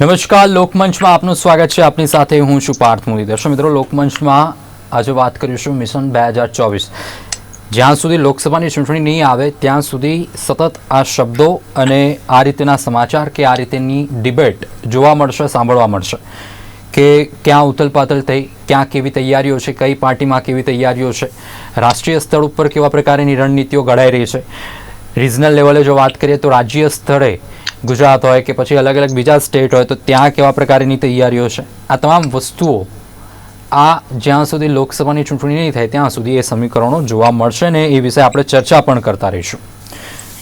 નમસ્કાર, લોકમંચમાં આપનું સ્વાગત છે. આપની સાથે હું છું પાર્થ મોદી દર્શક મિત્રો, લોકમંચમાં આજે વાત કરીશું મિશન બે હજાર ચોવીસ. જ્યાં સુધી લોકસભાની ચૂંટણી નહીં આવે, ત્યાં સુધી સતત આ શબ્દો અને આ રીતેના સમાચાર કે આ રીતેની ડિબેટ જોવા મળશે, સાંભળવા મળશે કે ક્યાં ઉથલપાથલ થઈ, ક્યાં કેવી તૈયારીઓ છે, કઈ પાર્ટીમાં કેવી તૈયારીઓ છે, રાષ્ટ્રીય સ્તર ઉપર કેવા પ્રકારની રણનીતિઓ ઘડાઈ રહી છે. રિજનલ લેવલે જો વાત કરીએ તો રાજ્ય સ્તરે ગુજરાત હોય કે પછી અલગ અલગ બીજા સ્ટેટ હોય, તો ત્યાં કેવા પ્રકારની તૈયારીઓ છે? આ તમામ વસ્તુઓ આ જ્યાં સુધી લોકસભાની ચૂંટણી નહીં થાય, ત્યાં સુધી એ સમીકરણો જોવા મળશે ને એ વિશે આપણે ચર્ચા પણ કરતા રહીશું.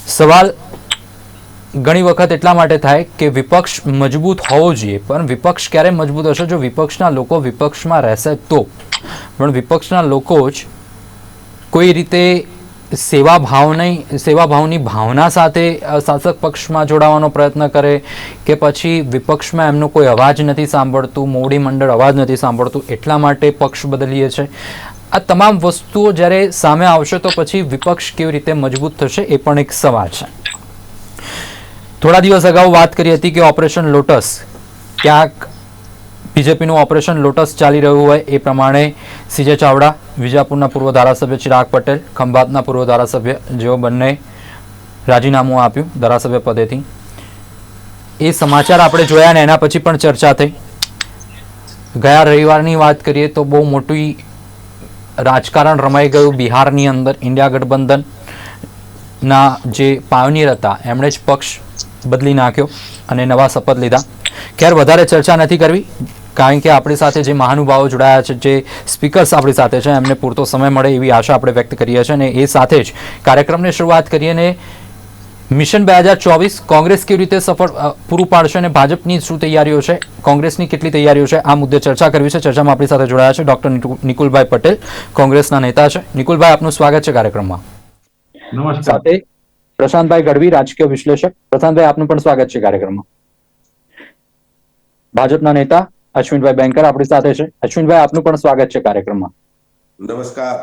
સવાલ ઘણી વખત એટલા માટે થાય કે વિપક્ષ મજબૂત હોવો જોઈએ, પણ વિપક્ષ ક્યારે મજબૂત હશે? જો વિપક્ષના લોકો વિપક્ષમાં રહેશે તો. પણ વિપક્ષના લોકો જ કોઈ રીતે સેવા ભાવની સેવા ભાવની ભાવના સાથે શાસક પક્ષમાં જોડાવાનો પ્રયત્ન કરે કે પછી વિપક્ષમાં એમનો કોઈ અવાજ નથી સાંભળતું, મોવડી મંડળ અવાજ નથી સાંભળતું, એટલા માટે પક્ષ બદલીએ છે. આ તમામ વસ્તુઓ જ્યારે સામે આવશે તો પછી વિપક્ષ કેવી રીતે મજબૂત થશે એ પણ એક સવાલ છે. થોડા દિવસ અગાઉ વાત કરી હતી કે ઓપરેશન લોટસ ક્યાંક બીજેપીનું ઓપરેશન લોટસ ચાલી રહ્યું હોય એ પ્રમાણે સીજે ચાવડા, વિજાપુરના પૂર્વ ધારાસભ્ય ચિરાગ પટેલ, ખંભાતના પૂર્વ ધારાસભ્ય જેઓ બંને રાજીનામું આપ્યું ધારાસભ્ય પદેથી. એ સમાચાર આપણે જોયા ને એના પછી પણ ચર્ચા થઈ. ગયા રવિવારની વાત કરીએ તો બહુ મોટી રાજકારણ રમાઈ ગયું બિહારની અંદર, ઇન્ડિયા ગઠબંધનના જે પાયોનિયર હતા, એમણે જ પક્ષ બદલી નાખ્યો અને નવા શપથ લીધા. ખેર વધારે ચર્ચા નથી કરવી કારણ કે આપણી સાથે જે મહાનુભાવો જોડાયા છે જે સ્પીકર્સ આપણી સાથે છે એમને પૂરતો સમય મળે એવી આશા આપણે વ્યક્ત કરીએ છીએ અને એ સાથે જ કાર્યક્રમની શરૂઆત કરીએ ને મિશન બે હજાર ચોવીસ કોંગ્રેસ કેવી રીતે સફળ પૂરું પાડશે અને ભાજપની શું તૈયારીઓ છે કોંગ્રેસની કેટલી તૈયારીઓ છે આ મુદ્દે ચર્ચા કરવી છે. ચર્ચામાં આપણી સાથે જોડાયા છે ડોક્ટર નિકુલભાઈ પટેલ કોંગ્રેસના નેતા છે. નિકુલભાઈ આપનું સ્વાગત છે કાર્યક્રમમાં. નમસ્કાર. સાથે પ્રશાંતભાઈ ગઢવી રાજકીય વિશ્લેષક. પ્રશાંતભાઈ આપનું પણ સ્વાગત છે કાર્યક્રમમાં. ભાજપના નેતા અશ્વિનભાઈ બેંકર આપણી સાથે છે. અશ્વિનભાઈ આપનું પણ સ્વાગત છે કાર્યક્રમમાં. નમસ્કાર.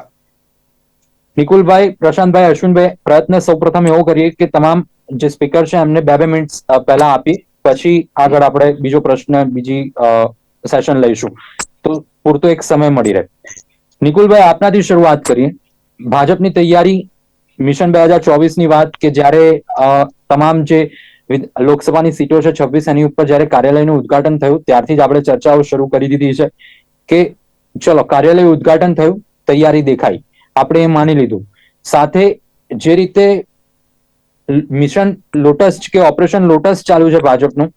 નિકુલભાઈ પ્રશાંતભાઈ અશ્વિનભાઈ પ્રયત્ન સૌપ્રથમ એવો કરીએ કે તમામ જે સ્પીકર છે એમને બે બે મિનિટ પહેલા આપી પછી આગળ આપણે બીજો પ્રશ્ન બીજી સેશન લઈશું. તો પૂરતો એક સમય મળી રહે. નિકુલભાઈ આપનાથી શરૂઆત કરીએ. ભાજપની તૈયારી મિશન બે હજાર ચોવીસની વાત કે જ્યારે તમામ જે લોકસભાની સીટો છે છવ્વીસ, એની ઉપર જ્યારે કાર્યાલયનું ઉદ્ઘાટન થયું, ત્યારથી જ આપણે ચર્ચાઓ શરૂ કરી દીધી છે કે ચલો, કાર્યાલય ઉદ્ઘાટન થયું, તૈયારી દેખાઈ. આપણે એ માની લીધું. સાથે જે રીતે મિશન લોટસ કે ઓપરેશન લોટસ ચાલુ છે ભાજપનું,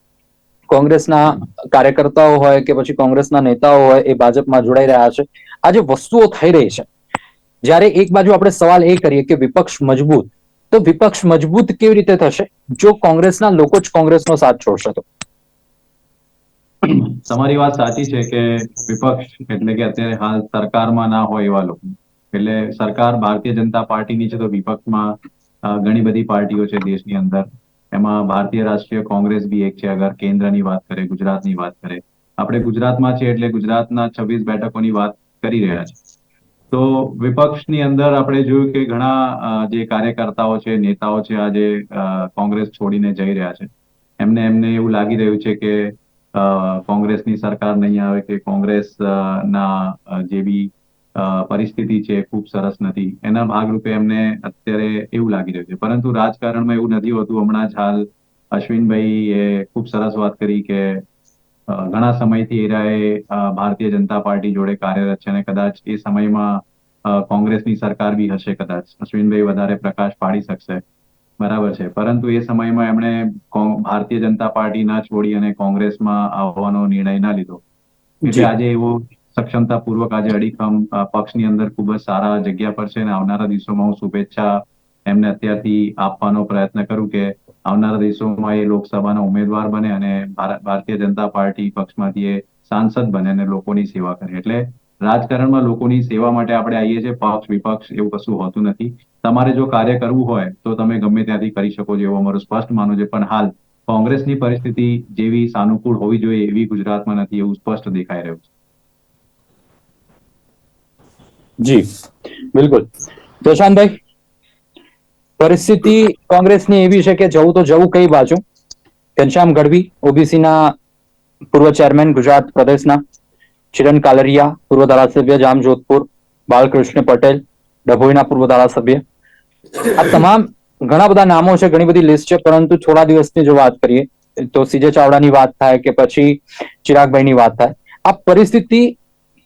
કોંગ્રેસના કાર્યકર્તાઓ હોય કે પછી કોંગ્રેસના નેતાઓ હોય, એ ભાજપમાં જોડાઈ રહ્યા છે. આ જે વસ્તુઓ થઈ રહી છે, જ્યારે એક બાજુ આપણે સવાલ એ કરીએ કે વિપક્ષ મજબૂત તો વિપક્ષ મજબૂત કેવી રીતે થશે? જો કોંગ્રેસના લોકો જ કોંગ્રેસનો સાથ છોડશે તો. તમારી વાત સાચી છે કે વિપક્ષ એટલે કે અત્યારે હાલ સરકારમાં ના હોય એવા લોકો. એટલે સરકાર ભારતીય જનતા પાર્ટીની છે તો વિપક્ષમાં ઘણી બધી પાર્ટીઓ છે દેશની અંદર. એમાં ભારતીય રાષ્ટ્રીય કોંગ્રેસ બી એક છે, અગર કેન્દ્રની વાત કરે, ગુજરાતની વાત કરે. આપણે ગુજરાતમાં છે એટલે ગુજરાતના છવ્વીસ બેઠકોની વાત કરી રહ્યા છે તો વિપક્ષની અંદર આપણે જોયું કે ઘણા જે કાર્યકર્તાઓ છે, નેતાઓ છે આજે કોંગ્રેસ છોડીને જઈ રહ્યા છે, એમને એમને એવું લાગી રહ્યું છે કે કોંગ્રેસની સરકાર નહીં આવે, કે કોંગ્રેસ ના જે બી પરિસ્થિતિ છે ખૂબ સરસ નથી. એના ભાગરૂપે એમને અત્યારે એવું લાગી રહ્યું છે. પરંતુ રાજકારણમાં એવું નથી હોતું. હમણાં જ હાલ અશ્વિનભાઈ એ ખૂબ સરસ વાત કરી કે ઘણા સમયથી એરાએ ભારતીય જનતા પાર્ટી જોડે કાર્યરત છે અને કદાચ એ સમયમાં કોંગ્રેસની સરકાર બી હશે કદાચ. અશ્વિનભાઈ વધારે પ્રકાશ પાડી શકશે. બરાબર છે. પરંતુ એ સમયમાં એમણે ભારતીય જનતા પાર્ટી ના છોડી અને કોંગ્રેસમાં આવવાનો નિર્ણય ના લીધો. એટલે આજે એવો સક્ષમતાપૂર્વક આજે અડીખમ પક્ષની અંદર ખૂબ જ સારા જગ્યા પર છે અને આવનારા દિવસોમાં હું શુભેચ્છા એમને અત્યારથી આપવાનો પ્રયત્ન કરું કે આવનારા દિવસોમાં એ લોકસભાના ઉમેદવાર બને અને ભારતીય જનતા પાર્ટી પક્ષમાંથી એ સાંસદ બને અને લોકોની સેવા કરે. એટલે રાજકારણમાં લોકોની સેવા માટે આપણે આવીએ છીએ, પક્ષ, વિપક્ષ એવું કશું હોતું નથી. તમારે જો કાર્ય કરવું હોય તો તમે ગમે ત્યાંથી કરી શકો છો, એવું અમારું સ્પષ્ટ માનવું છે. પણ હાલ કોંગ્રેસની પરિસ્થિતિ જેવી સાનુકૂળ હોવી જોઈએ એવી ગુજરાતમાં નથી એવું સ્પષ્ટ દેખાઈ રહ્યું છે. જી, બિલકુલ. પ્રશાંતભાઈ પરિસ્થિતિ કોંગ્રેસની એવી છે કે જવું તો જવું કઈ બાજુ. ઘનશ્યામ ગઢવી, ઓબીસીના પૂર્વ ચેરમેન ગુજરાત પ્રદેશના ચિરન કાલરિયા, પૂર્વ ધારાસભ્ય જામજોધપુર, બાલકૃષ્ણ પટેલ, ડભોઈના પૂર્વ ધારાસભ્ય. આ તમામ ઘણા બધા નામો છે, ઘણી બધી લિસ્ટ છે, પરંતુ થોડા દિવસની જો વાત કરીએ, તો સીજે ચાવડાની વાત થાય કે પછી ચિરાગભાઈની વાત થાય. આ પરિસ્થિતિ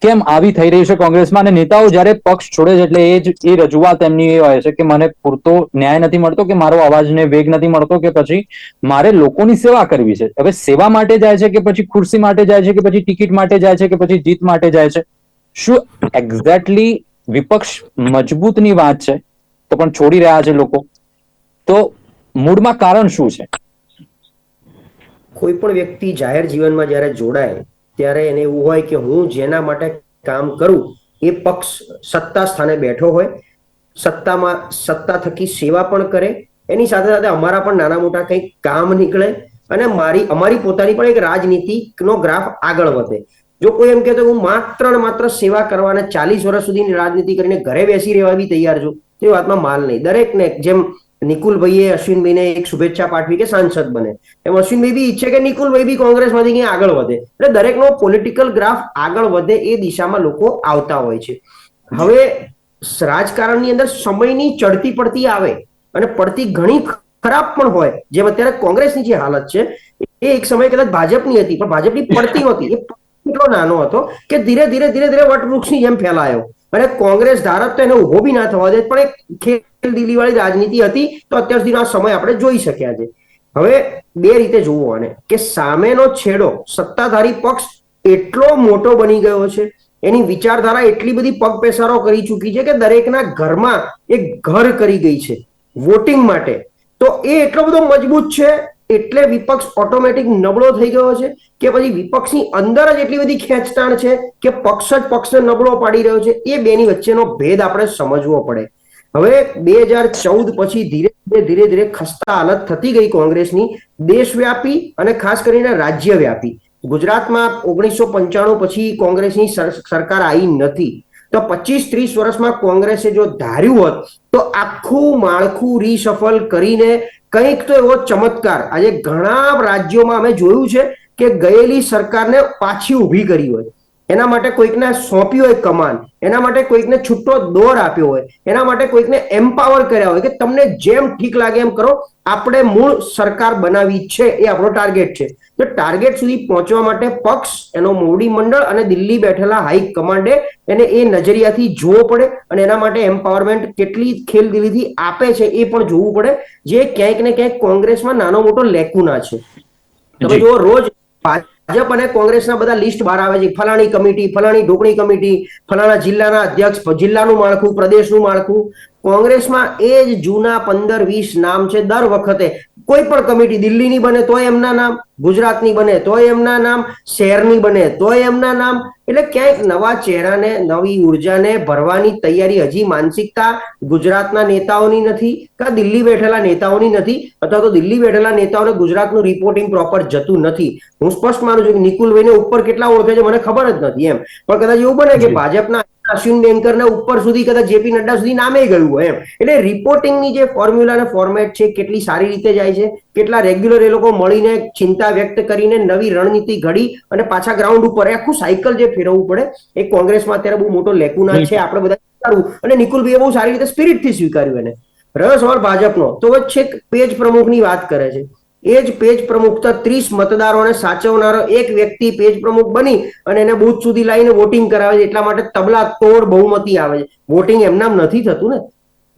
કેમ આવી થઈ રહી છે કોંગ્રેસમાં? અને નેતાઓ જ્યારે પક્ષ છોડે છે એટલે એ જ, એ રજૂઆત એમની એ હોય છે કે મને પૂરતો ન્યાય નથી મળતો કે મારો અવાજને વેગ નથી મળતો કે પછી મારે લોકોની સેવા કરવી છે. હવે સેવા માટે જાય છે કે પછી ખુરશી માટે જાય છે કે પછી ટિકિટ માટે જાય છે કે પછી જીત માટે જાય છે? શું એક્ઝેક્ટલી વિપક્ષ મજબૂતની વાત છે? તો પણ છોડી રહ્યા છે લોકો. તો મૂળમાં કારણ શું છે? કોઈ પણ વ્યક્તિ જાહેર જીવનમાં જ્યારે જોડાય ત્યારે એને એવું હોય કે હું જેના માટે કામ કરું, એ પક્ષ સત્તા સ્થાને બેઠો હોય, સત્તામાં, સત્તા થકી સેવા પણ કરે, એની સાથે સાથે અમારા પણ નાના મોટા કંઈક કામ નીકળે અને મારી, અમારી પોતાની પણ એક રાજનીતિનો ગ્રાફ આગળ વધે. જો કોઈ એમ કહેતો હું માત્ર ને માત્ર સેવા કરવાને ચાલીસ વર્ષ સુધીની રાજનીતિ કરીને ઘરે બેસી રહેવા બી તૈયાર છું, તો વાતમાં માલ નહીં. દરેકને જેમ નિકુલભાઈએ અશ્વિનભાઈને એક શુભેચ્છા પાઠવી કે સાંસદ બને. એમ અશ્વિનભાઈ બી ઈચ્છે કે નિકુલભાઈ બી કોંગ્રેસમાંથી ક્યાંય આગળ વધે. એટલે દરેકનો પોલિટિકલ ગ્રાફ આગળ વધે એ દિશામાં લોકો આવતા હોય છે. હવે રાજકારણની અંદર સમયની ચડતી પડતી આવે અને પડતી ઘણી ખરાબ પણ હોય, જેમ અત્યારે કોંગ્રેસની જે હાલત છે, એ એક સમય કદાચ ભાજપની હતી, પણ ભાજપની પડતી હતી એ એટલો નાનો હતો કે ધીરે ધીરે ધીરે ધીરે વટવૃક્ષની જેમ ફેલાયો. અને કોંગ્રેસ ધારક તો એને ઊભો બી ના થવા દે, પણ એક ખેલ વાળી રાજનીતિ હતી, તો અત્યાર સુધીનો આ સમય આપણે જોઈ શક્યા છે. હવે બે રીતે જોવો આને. કે સામેનો છેડો સત્તાધારી પક્ષ એટલો મોટો બની ગયો છે, એની વિચારધારા એટલી બધી પગ પેસારો કરી ચૂકી છે કે દરેકના ઘરમાં એક ઘર કરી ગઈ છે, વોટિંગ માટે. તો એ એટલો બધો મજબૂત છે, એટલે વિપક્ષ ઓટોમેટિક નબળો થઈ ગયો છે, કે પછી વિપક્ષની અંદર જ એટલી બધી ખેંચતાણ છે કે પક્ષ જ પક્ષને નબળો પાડી રહ્યો છે, એ બેની વચ્ચેનો ભેદ આપણે સમજવો પડે. હવે બે હજાર ચૌદ પછી ધીરે ધીરે ધીરે ધીરે ખસ્તા હાલત થતી ગઈ કોંગ્રેસની, દેશવ્યાપી અને ખાસ કરીને રાજ્યવ્યાપી. ગુજરાતમાં ઓગણીસો પંચાણું પછી કોંગ્રેસની સરકાર આવી નથી. તો પચીસ ત્રીસ વર્ષમાં કોંગ્રેસે જો ધાર્યું હોત, તો આખું માળખું રીસફલ કરીને કંઈક તો એવો ચમત્કાર. આજે ઘણા રાજ્યોમાં અમે જોયું છે કે ગયેલી સરકારને પાછી ઊભી કરી હોય. એના માટે કોઈકને સોંપ્યું હોય કમાન એના માટે કોઈકને છૂટો દોર આપ્યો હોય એના માટે કોઈકને એમ્પાવર કર્યા હોય કે તમને જેમ ઠીક લાગે એમ કરો આપણે મૂળ સરકાર બનાવી છે એ આપણો ટાર્ગેટ છે. તો ટાર્ગેટ સુધી પહોંચવા માટે પક્ષ એનો મોવડી મંડળ અને દિલ્હી બેઠેલા હાઈ કમાન્ડે એને એ નજરિયાથી જોવો પડે અને એના માટે એમ્પાવરમેન્ટ કેટલી ખેલદિલીથી આપે છે એ પણ જોવું પડે જે ક્યાંક ને ક્યાંક કોંગ્રેસમાં નાનો મોટો લેકુના છે. તમે જો. જુઓ રોજ ભાજપ અને કોંગ્રેસના બધા લિસ્ટ બહાર આવે છે. ફલાણી કમિટી, ફલાણી ઢોકણી કમિટી, ફલાણા જિલ્લાના અધ્યક્ષ, જિલ્લાનું માળખું, પ્રદેશનું માળખું કોંગ્રેસમાં એ જ જૂના પંદર વીસ નામ છે દર વખતે. કોઈ પણ કમિટી દિલ્હીની બને તોય એમના નામ ગુજરાતની બને તોય એમના નામ શહેરની બને તોય એમના નામ. એટલે ક્યાંક નવા ચહેરાને નવી ઉર્જાને ભરવાની તૈયારી હજી માનસિકતા ગુજરાતના નેતાઓની નથી કે દિલ્હી બેઠેલા નેતાઓની નથી અથવા તો દિલ્હી બેઠેલા નેતાઓને ગુજરાતનું રિપોર્ટિંગ પ્રોપર જતું નથી. હું સ્પષ્ટ માનું છું કે નિકુલભાઈને ઉપર કેટલા ઓળખે છે મને ખબર જ નથી એમ. પણ કદાચ એવું બને કે ભાજપના અશ્વિન બેંકર ઉપર સુધી કદાચ જેપી નડ્ડા સુધી નામે ગયું હોય એમ. એટલે રિપોર્ટિંગની જે ફોર્મ્યુલા અને ફોર્મેટ છે કેટલી સારી રીતે જાય છે કેટલા રેગ્યુલર એ લોકો મળીને ચિંતા વ્યક્ત કરીને નવી રણનીતિ ઘડી અને પાછા ગ્રાઉન્ડ ઉપર આખું સાયકલ જે ફેરવવું પડે એ કોંગ્રેસમાં અત્યારે બહુ મોટો લેકુના છે આપણે બધા સ્વીકારવું અને નિકુલભાઈએ બહુ સારી રીતે સ્પિરિટથી સ્વીકાર્યું એને. રહ્યો સવાલ ભાજપનો. તો છેક પેજ પ્રમુખની વાત કરે છે. એ જ પેજ પ્રમુખ ત્રીસ મતદારોને સાચવનારો એક વ્યક્તિ પેજ પ્રમુખ બની અને એને બુથ સુધી લાવીને વોટિંગ કરાવે છે. એટલા માટે તબલા તોડ બહુમતી આવે છે. વોટિંગ એમનામ નથી થતું ને.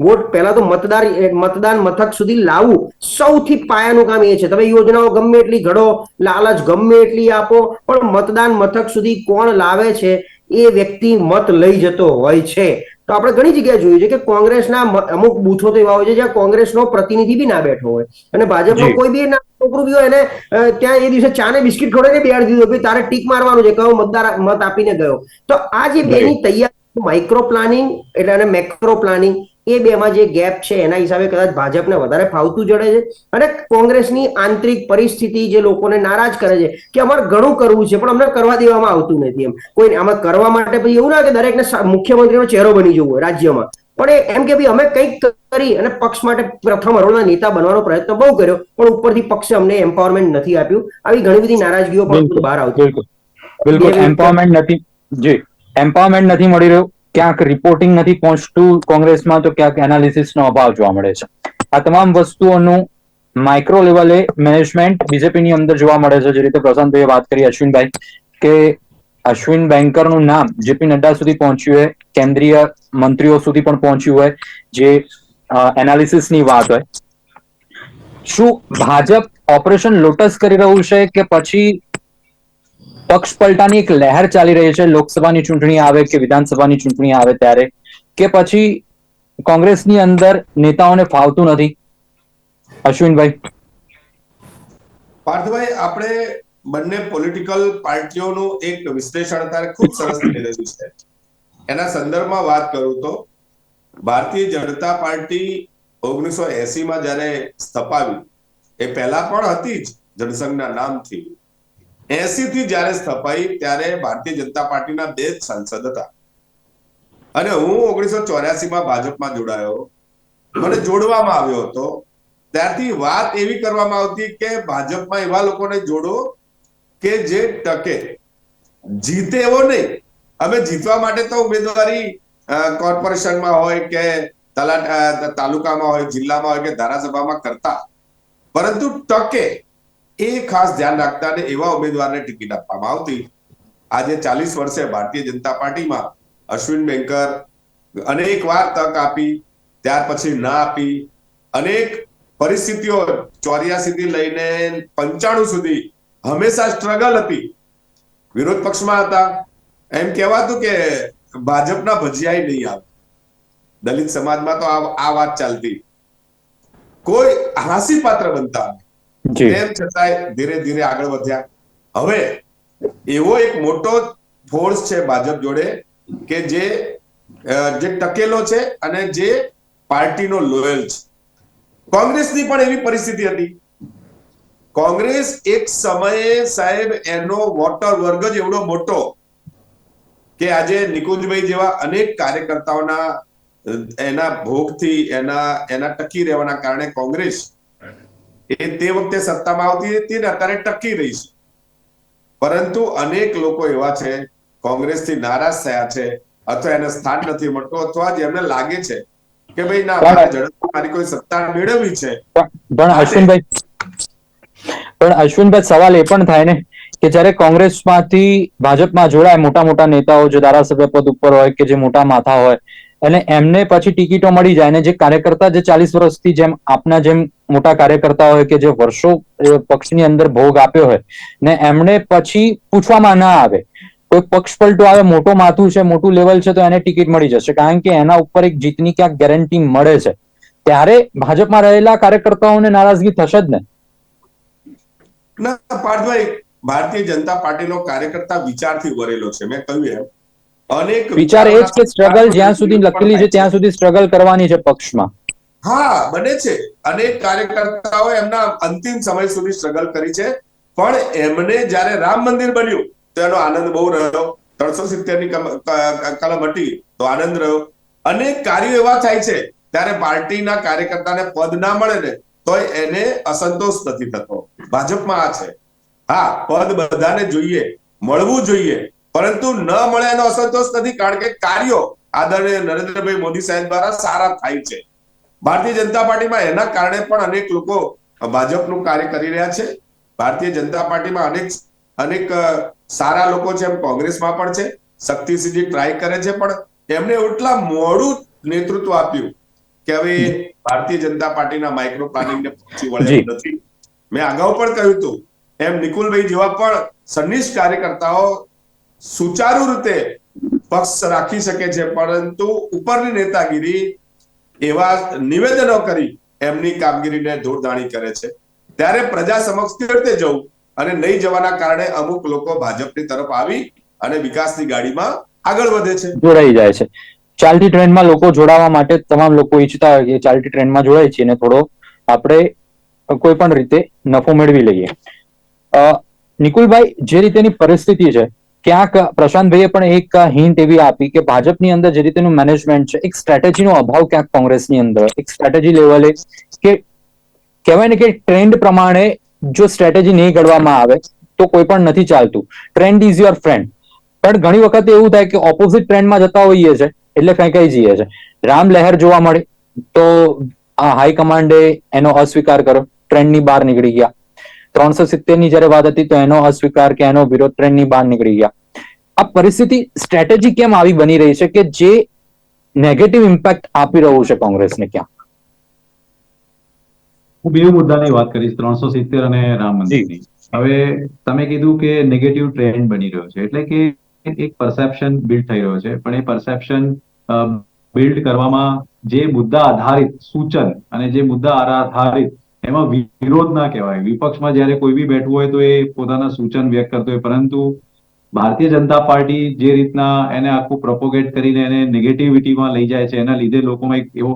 વોટ પહેલા તો મતદાર મતદાન મથક સુધી લાવવું સૌથી પાયાનું કામ એ છે. તમે યોજનાઓ ગમે એટલી ઘડો, લાલચ ગમે એટલી આપો, પણ મતદાન મથક સુધી કોણ લાવે છે? એ વ્યક્તિ મત લઈ જતો હોય છે. તો આપણે ઘણી જગ્યાએ જોયું છે કે કોંગ્રેસના અમુક બૂથો તો એવા હોય છે જ્યાં કોંગ્રેસનો પ્રતિનિધિ બી ના બેઠો હોય. અને ભાજપનો કોઈ બી ના છોકરું બી હોય એને ત્યાં એ દિવસે ચાને બિસ્કિટ ખવડાવીને બેહાડી દીધો કે તારે ટીક મારવાનું છે કયો મતદાર મત આપીને ગયો. તો આ જે બેની તૈયારી માઇક્રો પ્લાનિંગ એટલે અને મેક્રો પ્લાનિંગ એ બેમાં જે ગેપ છે એના હિસાબે કદાચ ભાજપને વધારે ફાવતું જડે છે. અને કોંગ્રેસની આંતરિક પરિસ્થિતિ જે લોકોને નારાજ કરે છે કે અમારે ઘણું કરવું છે પણ અમને કરવા દેવામાં આવતું નથી એમ. કોઈ આમાં કરવા માટે પછી એવું ના કે દરેકને મુખ્યમંત્રીનો ચહેરો બની જવું હોય રાજ્યમાં. પણ એમ કે ભાઈ અમે કંઈક કરી અને પક્ષ માટે પ્રથમ હરોળના નેતા બનવાનો પ્રયત્ન બહુ કર્યો પણ ઉપરથી પક્ષે અમને એમ્પાવરમેન્ટ નથી આપ્યું. આવી ઘણી બધી નારાજગીઓ પણ બહાર આવતી બિલકુલ. એમ્પાવરમેન્ટ નથી. જી એમ્પાવરમેન્ટ નથી મળી રહ્યું. ક્યાંક રિપોર્ટિંગ નથી પહોંચતું કોંગ્રેસમાં, તો ક્યાંક એનાલિસિસનો અભાવ જોવા મળે છે. આ તમામ વસ્તુઓનું માઇક્રો લેવલે મેનેજમેન્ટ બીજેપીની અંદર જોવા મળે છે. જે રીતે પ્રશાંતભાઈએ વાત કરી અશ્વિનભાઈ, કે અશ્વિન બેન્કરનું નામ જેપી નડ્ડા સુધી પહોંચ્યું હોય, કેન્દ્રીય મંત્રીઓ સુધી પણ પહોંચ્યું હોય, જે એનાલિસિસની વાત હોય. શું ભાજપ ઓપરેશન લોટસ કરી રહ્યું છે કે પછી પક્ષ પલટાની એક લહેર ચાલી રહી છે. લોકસભાની ચૂંટણી આવે કે વિધાનસભાની ચૂંટણી આવે ત્યારે કે પછી કોંગ્રેસની અંદર નેતાઓને ફાવતું નથી? અશ્વિનભાઈ. પાર્થભાઈ, આપણે બંને પોલિટિકલ પાર્ટીઓનું એક વિશ્લેષણ અત્યારે ખૂબ સરસ થઈ રહ્યું છે. એના સંદર્ભમાં વાત કરું તો, ભારતીય જનતા પાર્ટી ઓગણીસો માં જ્યારે સ્થપાવી, એ પહેલા પણ હતી જ જનસંઘના નામથી. એસી થી જ્યારે સ્થપાઈ ત્યારે ભારતીય જનતા પાર્ટીના બે જ સાંસદ હતા. અને હું ઓગણીસો ચોર્યાસી માં ભાજપમાં જોડાયો. મને જોડવામાં આવ્યો હતો. ત્યારથી વાત એવી કરવામાં આવતી કે ભાજપમાં એવા લોકોને જોડો કે જે ટકે. જીતે એવો નહીં. અમે જીતવા માટે તો ઉમેદવારી કોર્પોરેશનમાં હોય કે તાલુકામાં હોય, જિલ્લામાં હોય કે ધારાસભામાં કરતા. પરંતુ ટકે એ ખાસ ધ્યાન રાખતા અને એવા ઉમેદવારને ટિકિટ આપવામાં આવતી. આજે ચાલીસ વર્ષે ભારતીય જનતા પાર્ટીમાં અશ્વિન બેંકર અનેક વાર તક આપી, ત્યાર પછી ના આપી, અનેક પરિસ્થિતિઓ ચોર્યાસી લઈને પંચાણું સુધી હંમેશા સ્ટ્રગલ હતી. વિરોધ પક્ષમાં હતા. એમ કહેવાતું કે ભાજપના ભજીયાય નહીં આવે. દલિત સમાજમાં તો આ વાત ચાલતી. કોઈ હાસ્ય પાત્ર બનતા નહીં. તેમ છતાંય ધીરે ધીરે આગળ વધ્યા. હવે એવો એક મોટો ફોર્સ છે ભાજપ જોડે કે જે જે ટકેલો છે અને જે પાર્ટીનો લોયલ છે. કોંગ્રેસની પણ એવી પરિસ્થિતિ હતી. કોંગ્રેસ એક સમયે સાહેબ એનો વોટર વર્ગ જ એવડો મોટો કે આજે નિકુંજભાઈ જેવા અનેક કાર્યકર્તાઓના એના ભોગથી, એના એના ટકી રહેવાના કારણે કોંગ્રેસ એ તે વખતે સત્તામાં આવતી હતી ને અત્યારે ટકી રહી છે. પરંતુ અનેક લોકો એવા છે કોંગ્રેસથી નારાજ થયા છે અથવા એને સ્થાન નથી મળતું અથવા એમને લાગે છે કે ભાઈ ના મારી કોઈ સત્તા મેળવવી છે. પણ પણ અશ્વિનભાઈ પણ અશ્વિનભાઈ સવાલ એ પણ થાય ને કે જ્યારે કોંગ્રેસમાંથી ભાજપમાં જોડાય મોટા મોટા નેતાઓ જે ધારાસભ્ય પદ ઉપર હોય કે જે મોટા માથા હોય અને એમને પછી ટિકિટો મળી જાય ને જે કાર્યકર્તા જે ચાલીસ વર્ષથી જેમ આપના જેમ મોટા કાર્યકર્તા હોય કે જે વર્ષો પક્ષની અંદર ભોગ આપ્યો હોય, ને એમને પછી પૂછવામાં ના આવે. કોઈ પક્ષ પલટો આવે, મોટો માથું છે, મોટું લેવલ છે, તો એને ટિકિટ મળી જશે. કારણ કે એના ઉપર એક જીતની ક્યાંક ગેરંટી મળે છે. ત્યારે ભાજપમાં રહેલા કાર્યકર્તાઓને નારાજગી થશે જ ને? ના, પાર્થભાઈ, ભારતીય જનતા પાર્ટીનો કાર્યકર્તા વિચારથી વરેલો છે. મેં કહ્યું એમ. અનેક વિચાર એ જ કે સ્ટ્રગલ જ્યાં સુધી લખેલી છે ત્યાં સુધી સ્ટ્રગલ કરવાની છે પક્ષમાં. હા બને છે. અનેક કાર્યકર્તાઓ એમના અંતિમ સમય સુધી સ્ટ્રગલ કરી છે. પણ એમને જ્યારે રામ મંદિર બન્યું તો એનો આનંદ બહુ રહ્યો. ત્રણસો સિત્તેરની કલમ હતી તો આનંદ રહ્યો. અનેક કાર્યો એવા થાય છે ત્યારે પાર્ટીના કાર્યકર્તાને પદ ના મળે ને તો એને અસંતોષ નથી થતો. ભાજપમાં આ છે. હા પદ બધાને જોઈએ મળવું જોઈએ. પરંતુ ન મળે એનો અસંતોષ નથી કારણ કે કાર્યો આદરણીય નરેન્દ્રભાઈ મોદી સાહેબ દ્વારા સારા થાય છે. ભારતીય જનતા પાર્ટીમાં એના કારણે પણ અનેક લોકો ભાજપનું કાર્ય કરી રહ્યા છે. ભારતીય જનતા પાર્ટીમાં અનેક અનેક સારા લોકો છે એમ કોંગ્રેસમાં પણ છે. શક્તિસિંહજી ટ્રાય કરે છે પણ એમને એટલા મોડું નેતૃત્વ આપ્યું કે હવે ભારતીય જનતા પાર્ટીના માઇક્રો પ્લાનિંગને પહોંચી વળે જી. એમ નથી. મેં અગાઉ પણ કહ્યું હતું એમ નિકુલભાઈ જેવા પણ સન્નિષ્ઠ કાર્યકર્તાઓ સુચારુ રીતે પક્ષ રાખી શકે છે, પરંતુ ઉપરની નેતાગીરી એવા નિવેદનો કરી એમની કામગીરીને ધૂળધાણી કરે છે. ત્યારે પ્રજા સમક્ષ કેવી જવું અને નહીં જવાના કારણે અમુક લોકો ભાજપની તરફ આવી અને વિકાસની ગાડીમાં આગળ વધે છે. જોડાઈ જાય છે. ચાલતી ટ્રેનમાં લોકો જોડાવા માટે તમામ લોકો ઈચ્છતા હોય કે ચાલતી ટ્રેનમાં જોડાય છે. અને થોડો આપણે કોઈ પણ રીતે નફો મેળવી લઈએ. નિકુલભાઈ, જે રીતેની પરિસ્થિતિ છે ક્યાંક પ્રશાંતભાઈએ પણ એક હિન્ટ એવી આપી કે ભાજપની અંદર જે રીતેનું મેનેજમેન્ટ છે, એક સ્ટ્રેટેજીનો અભાવ ક્યાંક કોંગ્રેસની અંદર, એક સ્ટ્રેટેજી લેવલે કે કહેવાય ને કે ટ્રેન્ડ પ્રમાણે જો સ્ટ્રેટેજી નહીં ઘડવામાં આવે તો કોઈ પણ નથી ચાલતું. ટ્રેન્ડ ઇઝ યોર ફ્રેન્ડ પણ ઘણી વખત એવું થાય કે ઓપોઝિટ ટ્રેન્ડમાં જતા હોઈએ છે, એટલે ફેંકાઈ જઈએ છે. રામ લહેર જોવા મળી તો હાઈકમાન્ડે એનો અસ્વીકાર કર્યો ટ્રેન્ડની બહાર નીકળી ગયા. ત્રણસો સિત્તેરની જયારે વાત હતી તો એનો અસ્વીકાર કે એનો વિરોધ ટ્રેન્ડની બહાર નીકળી ગયા. આ પરિસ્થિતિ સ્ટ્રેટેજી કેમ આવી બની રહી છે કે જે નેગેટિવ ઇમ્પેક્ટ આપી રહ્યું છે કોંગ્રેસને ક્યાં? હું બે મુદ્દાની વાત કરીશ ત્રણસો સિત્તેર અને રામ મંદિરની. હવે તમે કીધું કે નેગેટિવ ટ્રેન્ડ બની રહ્યો છે એટલે કે એક પરસેપ્શન બિલ્ડ થઈ રહ્યો છે પણ એ પરસેપ્શન બિલ્ડ કરવામાં જે મુદ્દા આધારિત સૂચન અને જે મુદ્દા આધારિત એમાં વિરોધ ના કહેવાય. વિપક્ષમાં જ્યારે કોઈ બી બેઠું હોય તો એ પોતાના સૂચન વ્યક્ત કરતો હોય. પરંતુ ભારતીય જનતા પાર્ટી જે રીતના એને આખું પ્રોપોગેટ કરીને એને નેગેટિવિટીમાં લઈ જાય છે, એના લીધે લોકોમાં એક એવો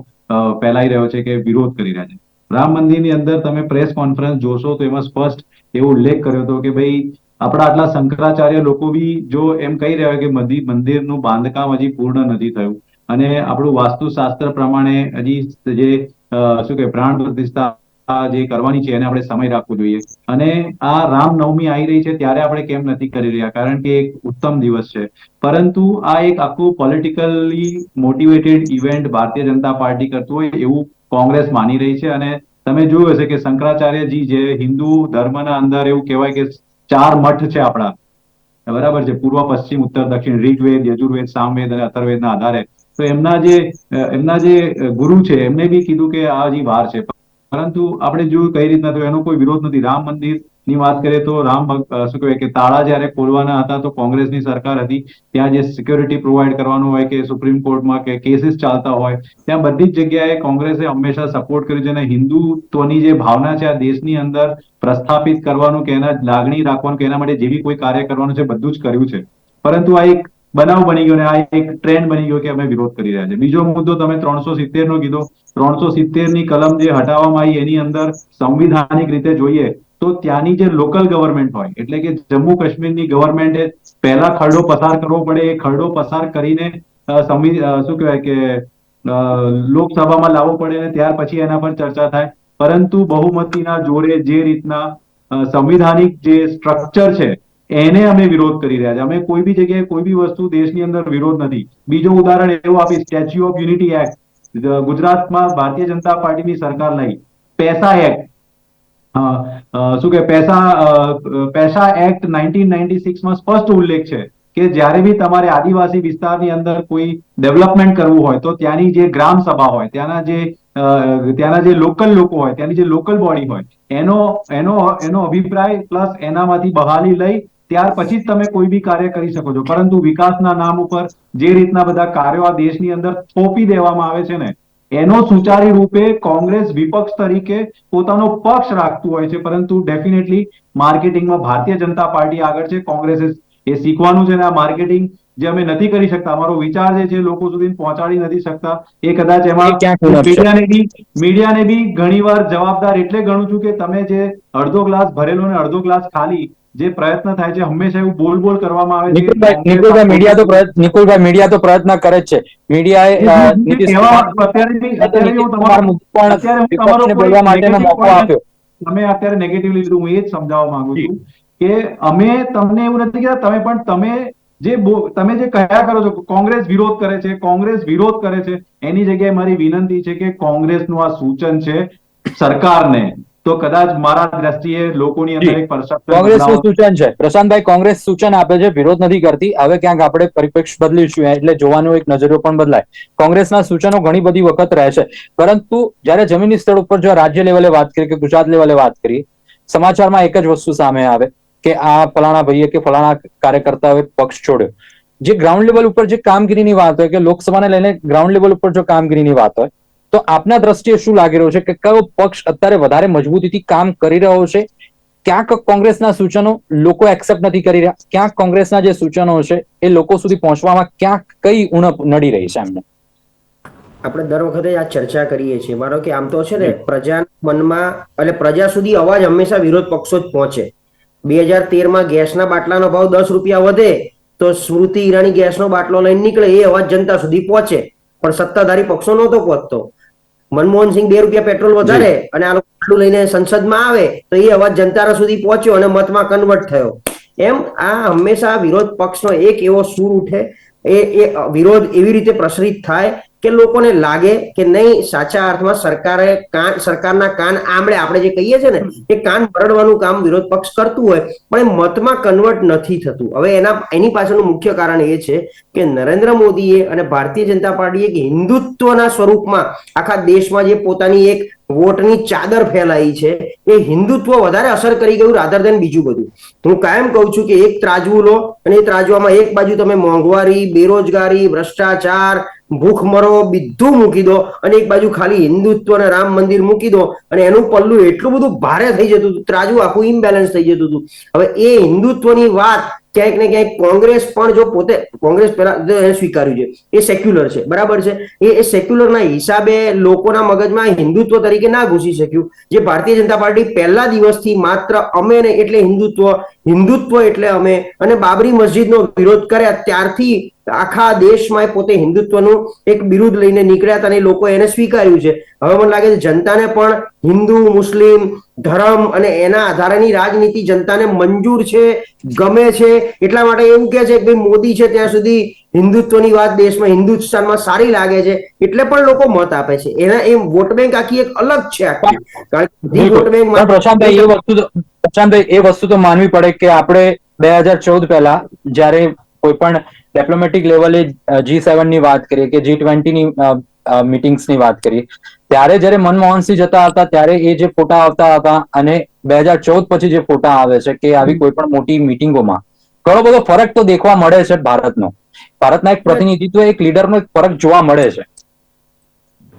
ફેલાઈ રહ્યો છે કે વિરોધ કરી રહ્યા છે. રામ મંદિરની અંદર તમે પ્રેસ કોન્ફરન્સ જોશો તો એમાં સ્પષ્ટ એવો ઉલ્લેખ કર્યો હતો કે ભાઈ, આપણા આટલા શંકરાચાર્ય લોકો બી જો એમ કહી રહ્યા કે મંદિરનું બાંધકામ હજી પૂર્ણ નથી થયું. અને આપણું વાસ્તુશાસ્ત્ર પ્રમાણે હજી જે શું કે પ્રાણ પ્રતિષ્ઠા જે કરવાની છે એને આપણે સમય રાખવો જોઈએ. અને આ રામનવમી આવી રહી છે ત્યારે આપણે કેમ નથી કરી રહ્યા? કારણ કે એક ઉત્તમ દિવસ છે. પરંતુ આ એક આખું politically motivated event Bharatiya Janata party કરતું હોય એવું કોંગ્રેસ માની રહી છે. અને તમે જોયું હશે કે શંકરાચાર્યજી જે હિન્દુ ધર્મના અંદર એવું કહેવાય કે ચાર મઠ છે આપણા. બરાબર છે? પૂર્વ, પશ્ચિમ, ઉત્તર, દક્ષિણ, ઋગ્વેદ, યજુર્વેદ, સામવેદ અને અથર્વેદના આધારે. તો એમના જે એમના જે ગુરુ છે એમને બી કીધું કે આ હજી વાર છે. પરંતુ આપણે જોયું કઈ રીતના એનો કોઈ વિરોધ નથી. રામ મંદિરની વાત કરીએ તો રામ શું કહેવાય કે તાળા જયારે ખોલવાના હતા તો કોંગ્રેસની સરકાર હતી. ત્યાં જે સિક્યોરિટી પ્રોવાઈડ કરવાનું હોય કે સુપ્રીમ કોર્ટમાં કે કેસીસ ચાલતા હોય, ત્યાં બધી જ જગ્યાએ કોંગ્રેસે હંમેશા સપોર્ટ કર્યું છે અને હિન્દુત્વની જે ભાવના છે આ દેશની અંદર પ્રસ્થાપિત કરવાનું કે એના લાગણી રાખવાનું કે એના માટે જેવી કોઈ કાર્ય કરવાનું છે બધું જ કર્યું છે. પરંતુ આ એક બનાવ બની ગયો ને આ એક ટ્રેન્ડ બની ગયો કે અમે વિરોધ કરી રહ્યા છે. બીજો મુદ્દો તમે ત્રણસો સિત્તેર નો કીધો. ત્રણસો સિત્તેરની કલમ જે હટાવવામાં આવી એની અંદર સંવિધાનિક રીતે જોઈએ તો ત્યાંની જે લોકલ ગવર્મેન્ટ હોય, એટલે કે જમ્મુ કાશ્મીરની ગવર્મેન્ટે પહેલા ખરડો પસાર કરવો પડે. એ ખરડો પસાર કરીને શું કહેવાય કે લોકસભામાં લાવવો પડે અને ત્યાર પછી એના પર ચર્ચા થાય. પરંતુ બહુમતીના જોડે જે રીતના સંવિધાનિક જે સ્ટ્રક્ચર છે એને અમે વિરોધ કરી રહ્યા છે. અમે કોઈ બી જગ્યાએ કોઈ બી વસ્તુ દેશની અંદર વિરોધ નથી. બીજો ઉદાહરણ એવું આપી સ્ટેચ્યુ ઓફ યુનિટી એક્ટ ગુજરાતમાં ભારતીય જનતા પાર્ટીની સરકાર લઈ પૈસા એક્ટ. શું કે, પૈસા પૈસા એક્ટ નાઇન્ટીન નાઇન્ટી સિક્સમાં સ્પષ્ટ ઉલ્લેખ છે કે જ્યારે બી તમારે આદિવાસી વિસ્તારની અંદર કોઈ ડેવલપમેન્ટ કરવું હોય તો ત્યાંની જે ગ્રામ સભા હોય, ત્યાંના જે ત્યાંના જે લોકલ લોકો હોય, ત્યાંની જે લોકલ બોડી હોય, એનો એનો એનો અભિપ્રાય પ્લસ એનામાંથી બહાલી લઈ ત્યાર પછી જ તમે કોઈ બી કાર્ય કરી શકો છો. પરંતુ વિકાસના નામ ઉપર જે રીતના બધા કાર્યો આ દેશની અંદર થોપી દેવામાં આવે છે ને એનો સુચારી રૂપે કોંગ્રેસ વિપક્ષ તરીકે પોતાનો પક્ષ રાખતું હોય છે. પરંતુ ડેફિનેટલી માર્કેટિંગમાં ભારતીય જનતા પાર્ટી આગળ છે. કોંગ્રેસે એ શીખવાનું છે ને આ માર્કેટિંગ જે અમે નથી કરી શકતા. અમારો વિચાર જે છે લોકો સુધી પહોંચાડી નથી શકતા. એ કદાચ એમાં. મીડિયાને બી મીડિયાને બી ઘણીવાર જવાબદાર એટલે ગણું છું કે તમે જે અડધો ગ્લાસ ભરેલો ને અડધો ગ્લાસ ખાલી જે પ્રયત્ન થાય છે હંમેશા એવું બોલ બોલ કરવામાં આવે છે. નિકુલભાઈ મીડિયા તો પ્રયત્ન નિકુલભાઈ મીડિયા તો પ્રયત્ન કરે જ છે. તમે અત્યારે નેગેટિવ લીધું હું એ જ સમજાવવા માંગુ છું કે અમે તમને એવું નથી કહેતા તમે પણ તમે જે તમે જે કહ્યા કરો છો કોંગ્રેસ વિરોધ કરે છે કોંગ્રેસ વિરોધ કરે છે એની જગ્યાએ મારી વિનંતી છે કે કોંગ્રેસનું આ સૂચન છે સરકારને. તો કદાચ મારા દ્રષ્ટિએ લોકોની અંદર એક કોંગ્રેસનું સૂચન છે. પ્રશાંતભાઈ કોંગ્રેસ સૂચન આપે છે વિરોધ નથી કરતી. હવે ક્યાંક આપણે પરિપ્રેક્ષ બદલીશું એટલે જોવાનો એક નજરો પણ બદલાય. કોંગ્રેસના સૂચનો ઘણી બધી વખત રહે છે. પરંતુ જ્યારે જમીની સ્તર ઉપર જો રાજ્ય લેવલે વાત કરીએ કે ગુજરાત લેવલે વાત કરીએ સમાચારમાં એક જ વસ્તુ સામે આવે કે આ ફલાણા ભાઈએ કે ફલાણા કાર્યકર્તાઓએ પક્ષ છોડ્યો. જે ગ્રાઉન્ડ લેવલ ઉપર જે કામગીરીની વાત હોય કે લોકસભાને લઈને ગ્રાઉન્ડ લેવલ ઉપર જો કામગીરીની વાત હોય તો આપના દ્રષ્ટિએ શું લાગી રહ્યું છે કે કયો પક્ષ અત્યારે વધારે મજબૂતીથી કામ કરી રહ્યો છે? ક્યાંક કોંગ્રેસના સૂચનો લોકો એક્સેપ્ટ નથી કરી રહ્યા. ક્યાંક કોંગ્રેસના જે સૂચનો છે એ લોકો સુધી પહોંચવામાં ક્યાંક કઈ ઉણપ નડી રહી છે એમને? આપણે દર વખતે આ ચર્ચા કરીએ છીએ. મારો કે આમ તો છે ને પ્રજા મનમાં એટલે પ્રજા સુધી અવાજ હંમેશા વિરોધ પક્ષો જ પહોંચે. બે હજાર તેરમાં ગેસના બાટલાનો ભાવ દસ રૂપિયા વધે તો સ્મૃતિ ઈરાની ગેસનો બાટલો લઈને નીકળે એ અવાજ જનતા સુધી પહોંચે. પણ સત્તાધારી પક્ષો નહોતો પહોંચતો. મનમોહન સિંહ બે રૂપિયા પેટ્રોલ વધારે અને આ લોકો લઈને સંસદમાં આવે તો એ અવાજ જનતા સુધી પહોંચ્યો અને મતમાં કન્વર્ટ થયો. એમ આ હંમેશા વિરોધ પક્ષનો એક એવો સૂર ઉઠે એ એ વિરોધ એવી રીતે પ્રસરિત થાય કે લોકોને લાગે કે નહીં, સાચા અર્થમાં સરકારે કાન, સરકારના કાન આમળે આપણે જે કહીએ છીએ ને એ કાન મરડવાનું કામ વિરોધ પક્ષ કરતું હોય, પણ એ મતમાં કન્વર્ટ નથી થતું. હવે એના, એની પાછળનું મુખ્ય કારણ એ છે કે નરેન્દ્ર મોદીએ અને ભારતીય જનતા પાર્ટીએ એક હિન્દુત્વના સ્વરૂપમાં આખા દેશમાં જે પોતાની એક વોટની ચાદર ફેલાઈ છે. એ હિન્દુત્વ વધારે અસર કરી ગયું રાધર દેન બીજું બધું. હું કાયમ કહું છું કે એક ત્રાજવું લો અને એ ત્રાજવામાં એક બાજુ તમે મોંઘવારી, બેરોજગારી, ભ્રષ્ટાચાર, ભૂખમરો બધું મૂકી દો અને એક બાજુ ખાલી હિન્દુત્વ અને રામ મંદિર મૂકી દો અને એનું પલ્લું એટલું બધું ભારે થઈ જતું હતું, ત્રાજવું આખું ઇમ્બેલેન્સ થઈ જતું હતું. હવે એ હિન્દુત્વની વાત ક્યાંક ને ક્યાંક કોંગ્રેસ પણ જો પોતે, કોંગ્રેસ પહેલા સ્વીકાર્યું છે, એ સેક્યુલર છે, બરાબર છે? એ એ સેક્યુલરના હિસાબે લોકોના મગજમાં હિન્દુત્વ તરીકે ના ઘૂસી શક્યું. જે ભારતીય જનતા પાર્ટી પહેલા દિવસથી માત્ર અમે ને એટલે હિન્દુત્વ હિન્દુત્વ એટલે અમે, અને બાબરી મસ્જિદનો વિરોધ કર્યા ત્યારથી આખા દેશમાં એ પોતે હિન્દુત્વનું એક બિરુદ લઈને નીકળ્યા હતા અને લોકો એને સ્વીકાર્યું છે. હવે મને લાગે છે જનતાને પણ હિન્દુ મુસ્લિમ ધર્મ અને એના આધારેની રાજનીતિ જનતાને મંજૂર છે ગમે છે એટલા માટે એવું કે છે કે મોદી છે ત્યાં સુધી હિન્દુત્વની વાત દેશમાં હિન્દુસ્તાનમાં સારી લાગે છે એટલે પણ લોકો મત આપે છે. એના એ વોટ બેંક આખી એક અલગ છે આખી. વોટ બેંક પણ પ્રશાંતભાઈ એ વસ્તુ તો પ્રશાંતભાઈ એ વસ્તુ તો માનવી પડે કે આપણે બે હજાર ચૌદ પહેલા જ્યારે કોઈ પણ ડિપ્લોમેટિક લેવલે જી સેવનની વાત કરીએ કે જી ટ્વેન્ટી ની મીટિંગ્સની વાત કરીએ ત્યારે જ્યારે મનમોહનસિંહ જતા હતા ત્યારે એ જે ફોટા આવતા હતા અને બે હજાર ચૌદ પછી જે ફોટા આવે છે કે આવી કોઈ પણ મોટી મિટિંગોમાં ઘણો બધો ફરક તો દેખવા મળે છે ભારતનો. ભારતના એક પ્રતિનિધિત્વ એક લીડરનો એક ફરક જોવા મળે છે.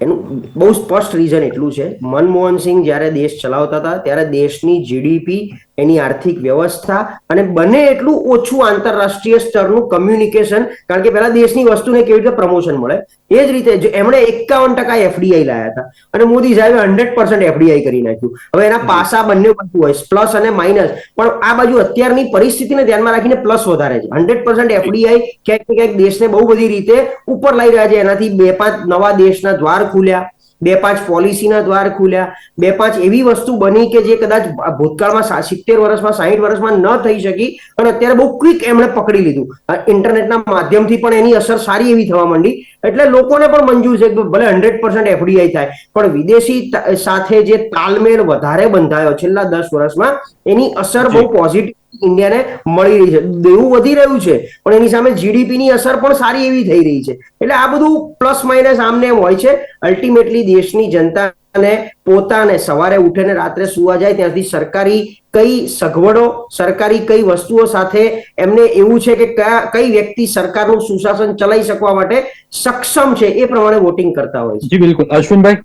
એનું બહુ સ્પષ્ટ રીઝન એટલું છે. મનમોહન સિંહ જ્યારે દેશ ચલાવતા હતા ત્યારે દેશની જીડીપી એની આર્થિક વ્યવસ્થા અને બને એટલું ઓછું આંતરરાષ્ટ્રીય સ્તરનું કમ્યુનિકેશન કારણ કે પહેલા દેશની વસ્તુને કેવી રીતે પ્રમોશન મળે? એ જ રીતે એમણે એકાવન ટકા એફડીઆઈ લાયા હતા અને મોદી સાહેબે હંડ્રેડ પર્સન્ટ એફડીઆઈ કરી નાખ્યું. હવે એના પાસા બંને બનતું હોય પ્લસ અને માઇનસ પણ આ બાજુ અત્યારની પરિસ્થિતિને ધ્યાનમાં રાખીને પ્લસ વધારે છે. હંડ્રેડ પર્સન્ટ એફડીઆઈ ક્યાંક ને ક્યાંક દેશને બહુ બધી રીતે ઉપર લઈ રહ્યા છે. એનાથી બે પાંચ નવા દેશના દ્વાર ખુલ્યા. બે પાંચ પોલિસીના દ્વાર ખુલ્યા, બે પાંચ એવી વસ્તુ બની કે જે કદાચ ભૂતકાળમાં સિત્તેર વર્ષમાં, સાહીઠ વર્ષમાં ન થઈ શકી અને અત્યારે બહુ ક્વિક એમણે પકડી લીધું. ઇન્ટરનેટના માધ્યમથી પણ એની અસર સારી એવી થવા માંડી. એટલે લોકોને પણ મંજૂર છે કે ભલે હંડ્રેડ પર્સન્ટ એફડીઆઈ થાય પણ વિદેશી સાથે જે તાલમેલ વધારે બંધાયો છેલ્લા દસ વર્ષમાં એની અસર બહુ પોઝિટિવ ઇન્ડિયાને મળી રહી છે. દેવું વધી રહ્યું છે પણ એની સામે જીડીપીની અસર પણ સારી એવી થઈ રહી છે. એટલે આ બધું પ્લસ માઇનસ આમને એમ હોય છે. અલ્ટિમેટલી દેશની જનતાને પોતાને સવારે ઉઠીને રાત્રે સુવા જાય ત્યાંથી સરકારી કઈ સગવડો, સરકારી કઈ વસ્તુઓ સાથે એમને એવું છે કે કયા, કઈ વ્યક્તિ સરકારનું સુશાસન ચલાવી શકવા માટે સક્ષમ છે એ પ્રમાણે વોટિંગ કરતા હોય જી, બિલકુલ. અશ્વિનભાઈ,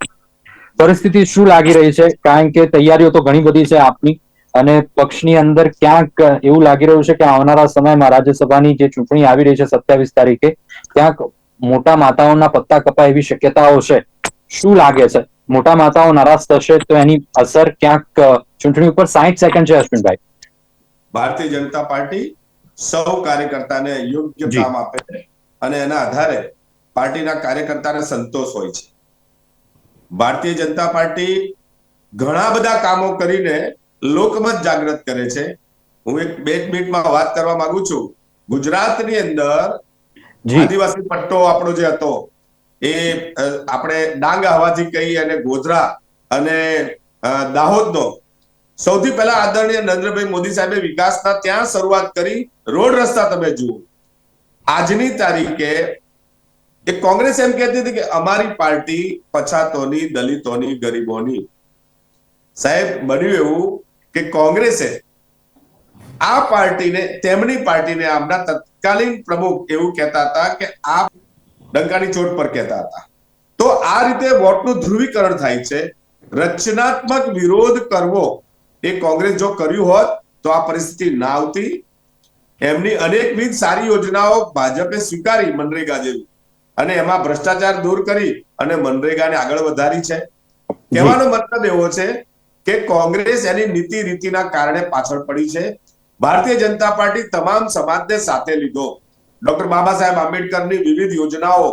પરિસ્થિતિ શું લાગી રહી છે? કારણ કે તૈયારીઓ તો ઘણી બધી છે આપની અને પક્ષની અંદર ક્યાંક એવું લાગી રહ્યું છે કે આવનારા સમયમાં રાજ્યસભાની જે ચૂંટણી આવી રહી છે સત્યાવીસ તારીખે, ક્યાંક મોટા માતાઓના પત્તા કપાય એવી શક્યતાઓ છે. શું લાગે છે? મોટા માતાઓ નારાજ થશે તો એની અસર ક્યાંક ચૂંટણી ઉપર સાહીઠ સેકન્ડ છે અશ્વિનભાઈ. ભારતીય જનતા પાર્ટી સૌ કાર્યકર્તાને યોગ્ય કામ આપે છે અને એના આધારે પાર્ટીના કાર્યકર્તાને સંતોષ હોય છે. ભારતીય જનતા પાર્ટી ઘણા બધા કામો કરીને લોકમત જાગૃત કરે છે. હું એક બે મિનિટમાં વાત કરવા માંગુ છું. ગુજરાતની અંદર આદિવાસી પટ્ટો આપણો જે હતો એ આપણે ડાંગ હવાથી કહી અને ગોધરા અને દાહોદનો સૌથી પહેલા આદરણીય નરેન્દ્રભાઈ મોદી સાહેબે વિકાસના ત્યાં શરૂઆત કરી. રોડ રસ્તા તમે જુઓ. આજની તારીખે એ કોંગ્રેસ એમ કહેતી હતી કે અમારી પાર્ટી પછાતોની, દલિતોની, ગરીબોની. સાહેબ, બન્યું એવું કે કોંગ્રેસે આ પાર્ટીને, તેમની પાર્ટીને આમના તત્કાલીન પ્રમુખ એવું કહેતા હતા કે આ ડંકાની ચોટ પર કહેતા હતા. તો આ રીતે વોટનું ધ્રુવીકરણ થાય છે. રચનાત્મક વિરોધ કરવો એ કોંગ્રેસ જો કર્યું હોત, તો આ પરિસ્થિતિ ના આવતી. એમની અનેકવિધ સારી યોજનાઓ ભાજપે સ્વીકારી મનરેગા જેવી. અને એમાં ભ્રષ્ટાચાર દૂર કરી અને મનરેગાને આગળ વધારી છે. કહેવાનો મતલબ એવો છે કે કોંગ્રેસ એની નીતિ રીતિના કારણે પાછળ પડી છે. ભારતીય જનતા પાર્ટી તમામ સમાજને સાથે લીધો. ડોક્ટર બાબા સાહેબ આંબેડકરની વિવિધ યોજનાઓ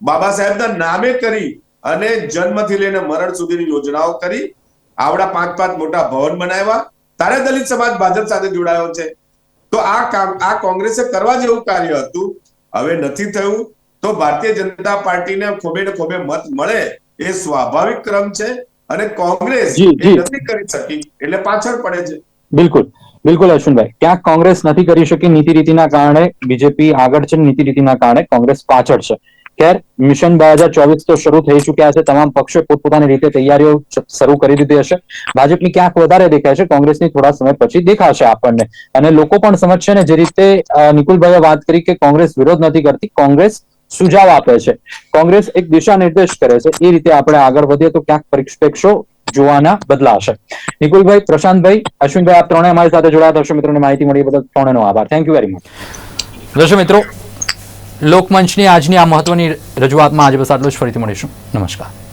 બાબા સાહેબના નામે કરી અને જન્મથી લઈને મરણ સુધીની યોજનાઓ કરી આવડા પાંચ પાંચ મોટા ભવન બનાવ્યા. તારે દલિત સમાજ ભાજપ સાથે જોડાયો છે. તો આ કામ આ કોંગ્રેસે કરવા જેવું કાર્ય હતું હવે નથી થયું. તો ભારતીય જનતા પાર્ટીને ખોબે ને ખોબે મત મળે એ સ્વાભાવિક ક્રમ છે અને કોંગ્રેસ. નથી કરી શકી એટલે પાછળ પડે છે. બિલકુલ. બિલકુલ અશ્વિનભાઈ. ક્યાંક કોંગ્રેસ નથી કરી શકી નીતિ રીતિના કારણે, બીજેપી આગળ છે નીતિ રીતિના કારણે કોંગ્રેસ પાછળ છે. ખેર, મિશન બે હજાર ચોવીસ તો શરૂ થઈ ચુક્યા છે, તમામ પક્ષો પોતપોતાની રીતે તૈયારીઓ શરૂ કરી દીધી હશે. ભાજપની ક્યાંક વધારે દેખાય છે, કોંગ્રેસની થોડા સમય પછી દેખાશે આપણને. અને લોકો પણ સમજશે ને જે રીતે નિકુલભાઈએ વાત કરી કે કોંગ્રેસ વિરોધ નથી કરતી, કોંગ્રેસ સુઝાવ આપે છે. કોંગ્રેસ એક દિશા નિર્દેશ કરે છે, એ રીતે આપણે આગળ વધીએ તો ક્યાંક પરિપ્રેક્ષો જોવાના બદલાશે નિકુલભાઈ, પ્રશાંતભાઈ, અશ્વિનભાઈ, આપ ત્રણે અમારી સાથે જોડાયા દર્શક મિત્રોને માહિતી મળી બદલ ત્રણેનો આભાર. થેન્ક યુ વેરી મચ દર્શક મિત્રો, લોકમંચની આજની આ મહત્વની રજૂઆતમાં આજે બસ આટલું જ. ફરીથી મળીશું. નમસ્કાર.